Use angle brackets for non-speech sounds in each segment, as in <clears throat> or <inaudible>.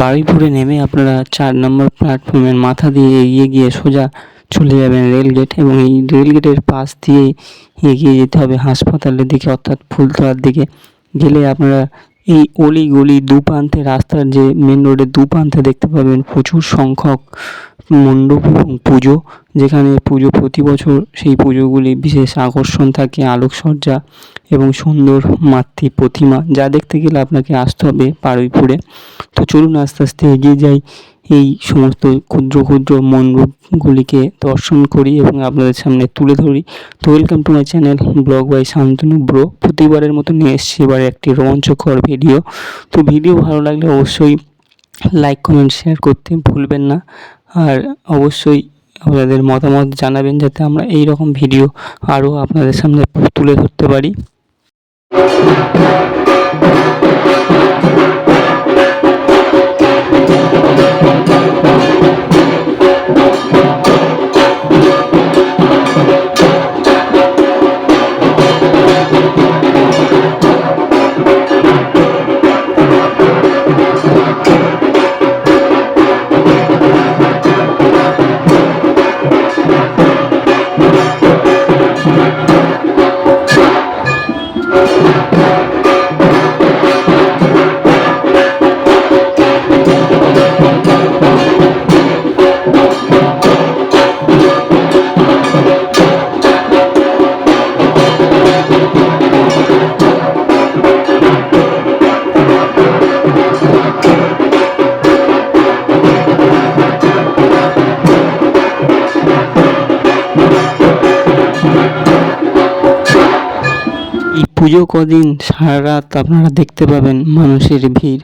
বারুইপুরে নেমে আপনারা চার নম্বর প্ল্যাটফর্মের মাথা দিয়ে এগিয়ে গিয়ে সোজা চলে যাবেন রেলগেট এবং এই রেলগেটের পাশ দিয়ে এগিয়ে যেতে হবে হাসপাতালের দিকে, অর্থাৎ ফুলতলার দিকে। গেলে আপনারা এই অলি গলি দু প্রান্তে রাস্তার যে মেন রোডের দু প্রান্তে দেখতে পাবেন প্রচুর সংখ্যক মণ্ডপ এবং পুজো, যেখানে পুজো প্রতি বছর সেই পুজোগুলি বিশেষ আকর্ষণ থাকে, আলোকসজ্জা এবং সুন্দর মাতৃ প্রতিমা যা দেখতে গেলে আপনাকে আসতে হবে বারুইপুরে তো চলুন আস্তে আস্তে এগিয়ে যাই এই সমস্ত ক্ষুদ্র ক্ষুদ্র মণ্ডপগুলিকে দর্শন করি এবং আপনাদের সামনে তুলে ধরি। তো welcome to my channel blog by Shantanu bro প্রতিবারের মতো নিয়ে এসেছি এবার একটি রোমাঞ্চকর ভিডিও তো ভিডিও ভালো লাগলে অবশ্যই লাইক কমেন্ট শেয়ার করতে ভুলবেন না। আর অবশ্যই আপনাদের মতামত জানাবেন যাতে আমরা এই রকম ভিডিও আরও আপনাদের সামনে তুলে ধরতে পারি। এই পুজো কদিন সারা রাত আপনারা দেখতে পাবেন মানুষের ভিড়,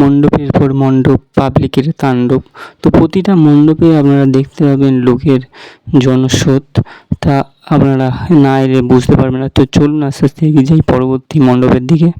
মণ্ডপের পর মণ্ডপ, পাবলিকের তাণ্ডব। তো প্রতিটা মণ্ডপে আপনারা দেখতে পাবেন লোকের জনস্রোত। তা আপনারা না এলে বুঝতে পারবেন না। তো চলুন আস্তে আস্তে এগিয়ে যাই পরবর্তী মণ্ডপের দিকে।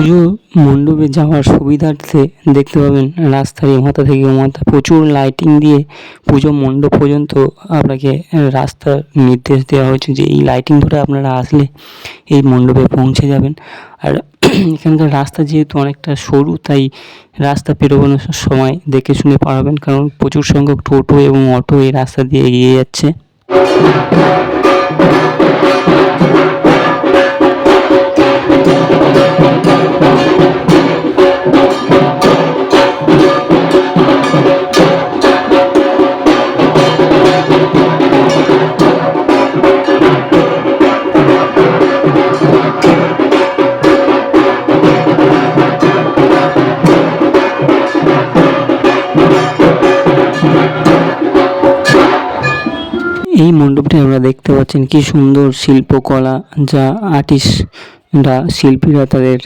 পুজো মণ্ডপে যাওয়ার সুবিধার্থে দেখতে পাবেন রাস্তার এ মাথা থেকে মাথা প্রচুর লাইটিং দিয়ে পুজো মণ্ডপ পর্যন্ত আপনাকে রাস্তার নির্দেশ দেওয়া হয়েছে যে এই লাইটিং ধরে আপনারা আসলে এই মণ্ডপে পৌঁছে যাবেন। আর <clears throat> এখানকার রাস্তা যেহেতু অনেকটা সরু, তাই রাস্তা পেরোনোর সময় দেখে শুনে পারাবেন, কারণ প্রচুর সংখ্যক টোটো এবং অটো এই রাস্তা দিয়ে এগিয়ে যাচ্ছে। এই মণ্ডপটি আমরা দেখতে পাচ্ছেন কি সুন্দর শিল্পকলা যা আর্টিস্টরা, শিল্পীরা তাদের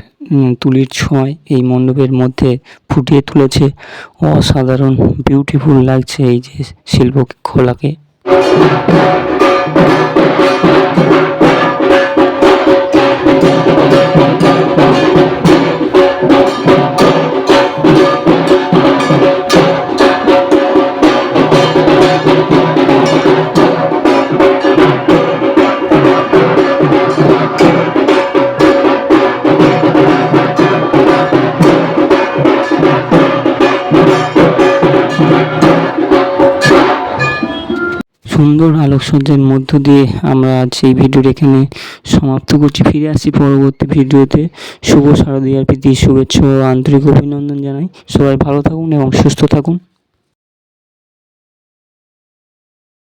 তুলির ছয় এই মণ্ডপের মধ্যে ফুটিয়ে তুলেছে। অসাধারণ বিউটিফুল লাগছে এই যে শিল্পকলাকে। সুন্দর আলোকসজ্জার মধ্য দিয়ে আমরা আজ এই ভিডিওটি এখানে সমাপ্ত করছি। ফিরে আসি পরবর্তী ভিডিওতে। শুভ শারদীয়ার প্রীতি, শুভেচ্ছা ও আন্তরিক অভিনন্দন জানাই। সবাই ভালো থাকুন এবং সুস্থ থাকুন।